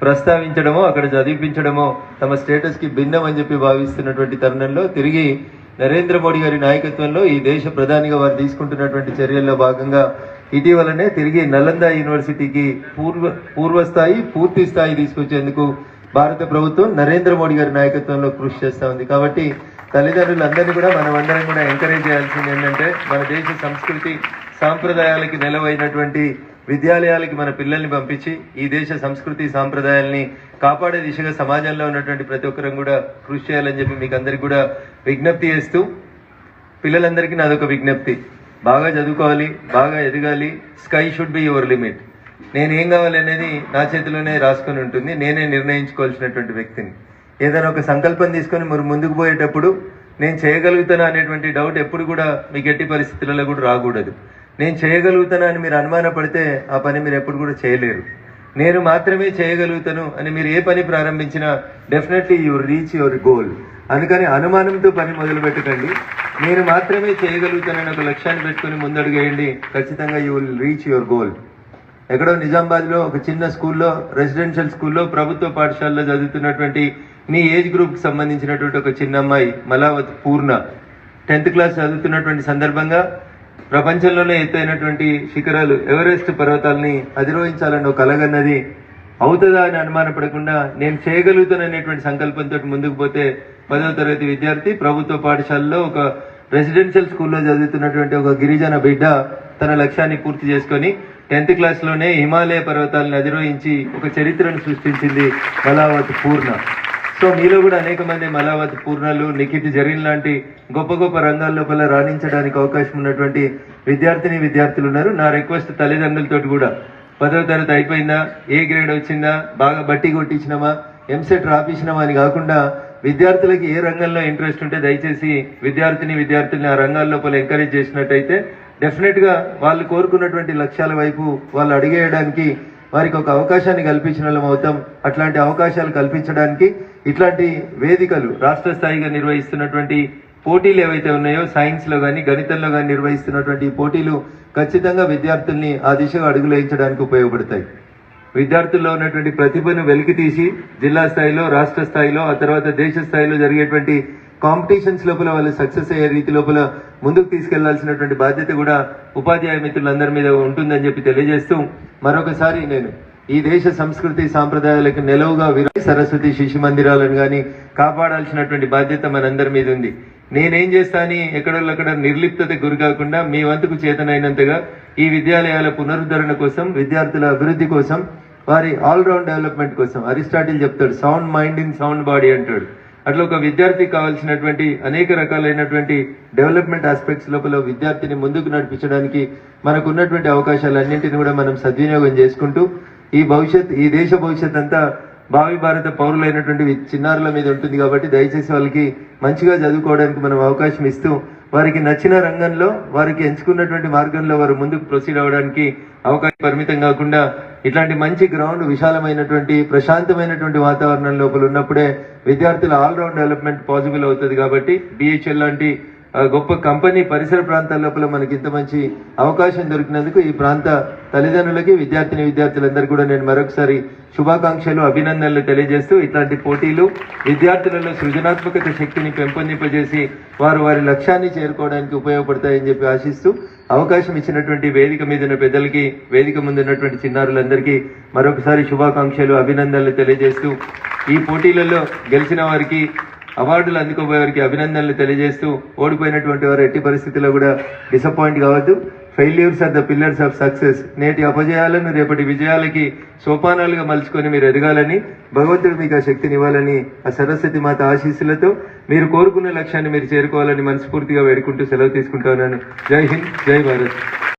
ప్రస్తావించడమో అక్కడ చదివించడమో తమ స్టేటస్కి భిన్నం అని చెప్పి భావిస్తున్నటువంటి తరుణంలో తిరిగి నరేంద్ర మోడీ గారి నాయకత్వంలో ఈ దేశ ప్రధానిగా వారు తీసుకుంటున్నటువంటి చర్యల్లో భాగంగా ఇటీవలనే తిరిగి నలంద యూనివర్సిటీకి పూర్వ పూర్వస్థాయి పూర్తి స్థాయి తీసుకొచ్చేందుకు భారత ప్రభుత్వం నరేంద్ర మోడీ గారి నాయకత్వంలో కృషి చేస్తూ ఉంది. కాబట్టి తల్లిదండ్రులందరినీ కూడా మనం అందరం కూడా ఎంకరేజ్ చేయాల్సింది ఏంటంటే మన దేశ సంస్కృతి సాంప్రదాయాలకి నెలవైనటువంటి విద్యాలయాలకి మన పిల్లల్ని పంపించి ఈ దేశ సంస్కృతి సాంప్రదాయాల్ని కాపాడే దిశగా సమాజంలో ఉన్నటువంటి ప్రతి ఒక్కరం కూడా కృషి చేయాలని చెప్పి మీకు అందరికి కూడా విజ్ఞప్తి చేస్తూ పిల్లలందరికీ నాదొక విజ్ఞప్తి. బాగా చదువుకోవాలి బాగా ఎదగాలి sky should be your limit నేను ఏం కావాలి అనేది నా చేతిలోనే రాసుకొని ఉంటుంది నేనే నిర్ణయించుకోవాల్సినటువంటి వ్యక్తిని. ఏదైనా ఒక సంకల్పం తీసుకొని మీరు ముందుకు పోయేటప్పుడు నేను చేయగలుగుతానా అనేటువంటి డౌట్ ఎప్పుడు కూడా మీకు ఎట్టి పరిస్థితులలో కూడా రాకూడదు. నేను చేయగలుగుతానా అని మీరు అనుమానపడితే ఆ పని మీరు ఎప్పుడు కూడా చేయలేరు. నేను మాత్రమే చేయగలుగుతాను అని మీరు ఏ పని ప్రారంభించినా definitely you reach your goal అందుకని అనుమానంతో పని మొదలు పెట్టకండి. నేను మాత్రమే చేయగలుగుతానని ఒక లక్ష్యాన్ని పెట్టుకుని ముందడుగేయండి ఖచ్చితంగా you will reach your goal ఎక్కడో నిజామాబాద్లో ఒక చిన్న స్కూల్లో రెసిడెన్షియల్ స్కూల్లో ప్రభుత్వ పాఠశాలలో చదువుతున్నటువంటి మీ ఏజ్ గ్రూప్కి సంబంధించినటువంటి ఒక చిన్న అమ్మాయి మలావత్ పూర్ణ. టెన్త్ క్లాస్ చదువుతున్నటువంటి సందర్భంగా ప్రపంచంలోనే ఎత్తైనటువంటి శిఖరాలు ఎవరెస్ట్ పర్వతాలని అధిరోహించాలని ఒక కలగన్నది అవుతుందా అని అనుమానపడకుండా నేను చేయగలుగుతాననేటువంటి సంకల్పంతో ముందుకు పోతే పదవ తరగతి విద్యార్థి ప్రభుత్వ పాఠశాలలో ఒక రెసిడెన్షియల్ స్కూల్లో చదువుతున్నటువంటి ఒక గిరిజన బిడ్డ తన లక్ష్యాన్ని పూర్తి చేసుకొని టెన్త్ క్లాస్లోనే హిమాలయ పర్వతాలను అధిరోహించి ఒక చరిత్రను సృష్టించింది మలావత్ పూర్ణ. సో మీలో కూడా అనేక మంది మలావత్ పూర్ణలు నిఖిత్ జరీన్ లాంటి గొప్ప గొప్ప రంగాల లోపల రాణించడానికి అవకాశం ఉన్నటువంటి విద్యార్థిని విద్యార్థులు ఉన్నారు. నా రిక్వెస్ట్ తల్లిదండ్రులతో కూడా. పదవ తరగతి అయిపోయిందా? ఏ గ్రేడ్ వచ్చిందా? బాగా బట్టి కొట్టించినామా? ఎంసెట్ రాపించినామా అని కాకుండా విద్యార్థులకి ఏ రంగంలో ఇంట్రెస్ట్ ఉంటే దయచేసి విద్యార్థిని విద్యార్థుల్ని ఆ రంగాల లోపల ఎంకరేజ్ చేసినట్టయితే డెఫినెట్గా వాళ్ళు కోరుకున్నటువంటి లక్ష్యాల వైపు వాళ్ళు అడిగేయడానికి వారికి ఒక అవకాశాన్ని కల్పించిన వాళ్ళం అవుతాం. అట్లాంటి అవకాశాలు కల్పించడానికి ఇట్లాంటి వేదికలు రాష్ట్ర స్థాయిగా నిర్వహిస్తున్నటువంటి పోటీలు ఏవైతే ఉన్నాయో సైన్స్లో కానీ గణితంలో కానీ నిర్వహిస్తున్నటువంటి ఈ పోటీలు ఖచ్చితంగా విద్యార్థుల్ని ఆ దిశగా అడుగులు వేయించడానికి ఉపయోగపడతాయి. విద్యార్థుల్లో ఉన్నటువంటి ప్రతిభను వెలికి తీసి జిల్లా స్థాయిలో రాష్ట్ర స్థాయిలో ఆ తర్వాత దేశ స్థాయిలో జరిగేటువంటి కాంపిటీషన్స్ లోపల వాళ్ళు సక్సెస్ అయ్యే రీతి లోపల ముందుకు తీసుకెళ్ళాల్సినటువంటి బాధ్యత కూడా ఉపాధ్యాయ మిత్రులందరి మీద ఉంటుందని చెప్పి తెలియజేస్తూ మరొకసారి నేను ఈ దేశ సంస్కృతి సాంప్రదాయాలకు నిలవుగా విరా సరస్వతి శిశు మందిరాలను కానీ కాపాడాల్సినటువంటి బాధ్యత మనందరి మీద ఉంది. నేనేం చేస్తాని? ఎక్కడోళ్ళక్కడ నిర్లిప్తత గురి కాకుండా మీ వంతుకు చేతనైనంతగా ఈ విద్యాలయాల పునరుద్ధరణ కోసం విద్యార్థుల అభివృద్ధి కోసం వారి ఆల్రౌండ్ డెవలప్మెంట్ కోసం అరిస్టాటిల్ చెప్తాడు sound mind in sound body అంటాడు. అట్లా ఒక విద్యార్థికి కావాల్సినటువంటి అనేక రకాలైనటువంటి డెవలప్మెంట్ ఆస్పెక్ట్స్ లోపల విద్యార్థిని ముందుకు నడిపించడానికి మనకు ఉన్నటువంటి అవకాశాలన్నింటిని కూడా మనం సద్వినియోగం చేసుకుంటూ ఈ భవిష్యత్ ఈ దేశ భవిష్యత్ అంతా భావి భారత పౌరులైనటువంటి చిన్నారుల మీద ఉంటుంది కాబట్టి దయచేసి వాళ్ళకి మంచిగా చదువుకోవడానికి మనం అవకాశం ఇస్తూ వారికి నచ్చిన రంగంలో వారికి ఎంచుకున్నటువంటి మార్గంలో వారు ముందుకు ప్రొసీడ్ అవ్వడానికి అవకాశం పరిమితం కాకుండా ఇట్లాంటి మంచి గ్రౌండ్ విశాలమైనటువంటి ప్రశాంతమైనటువంటి వాతావరణం లోపల ఉన్నప్పుడే విద్యార్థుల ఆల్రౌండ్ డెవలప్మెంట్ పాసిబుల్ అవుతుంది కాబట్టి బిహెచ్ఎల్ లాంటి గొప్ప కంపెనీ పరిసర ప్రాంతాల లోపల మనకి ఇంత మంచి అవకాశం దొరికినందుకు ఈ ప్రాంత తల్లిదండ్రులకి విద్యార్థిని విద్యార్థులందరూ కూడా నేను మరొకసారి శుభాకాంక్షలు అభినందనలు తెలియజేస్తూ ఇట్లాంటి పోటీలు విద్యార్థులలో సృజనాత్మకత శక్తిని పెంపొందింపజేసి వారు వారి లక్ష్యాన్ని చేరుకోవడానికి ఉపయోగపడతాయని చెప్పి ఆశిస్తూ అవకాశం ఇచ్చినటువంటి వేదిక మీద ఉన్న పెద్దలకి వేదిక ముందు ఉన్నటువంటి చిన్నారులందరికీ మరొకసారి శుభాకాంక్షలు అభినందనలు తెలియజేస్తూ ఈ పోటీలలో గెలిచిన వారికి అవార్డులు అందుకోబోయే వారికి అభినందనలు తెలియజేస్తూ ఓడిపోయినటువంటి వారు ఎట్టి పరిస్థితుల్లో కూడా డిసప్పాయింట్ కావద్దు. Failures are the pillars of success నేటి అపజయాలను రేపటి విజయాలకి సోపానాలుగా మలుచుకొని మీరు ఎదగాలని భగవంతుడు మీకు ఆ శక్తిని ఇవ్వాలని ఆ సరస్వతి మాత ఆశీస్సులతో మీరు కోరుకున్న లక్ష్యాన్ని మీరు చేరుకోవాలని మనస్ఫూర్తిగా వేడుకుంటూ సెలవు తీసుకుంటున్నాను జై హింద్ జై భారత్.